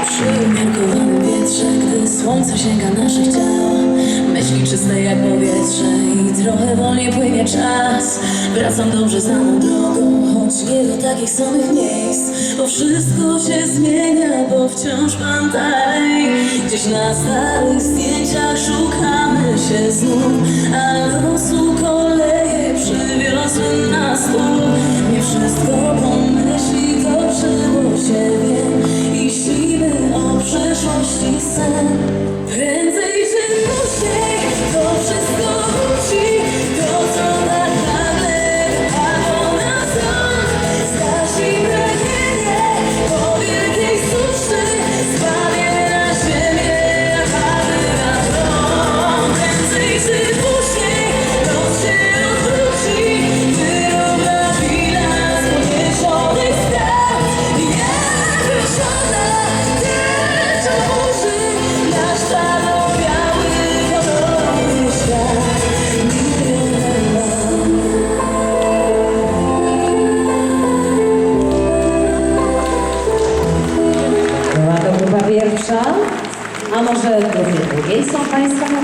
Umiarkowany wietrze, gdy słońce sięga naszych ciał. Myśli czyste jak powietrze i trochę wolniej płynie czas. Wracam dobrze znaną drogą, choć nie do takich samych miejsc. Bo wszystko się zmienia, bo wciąż pan dalej. Gdzieś na starych zdjęciach szukamy się znów, ale Grupa pierwsza, a może grupie drugiej są Państwo na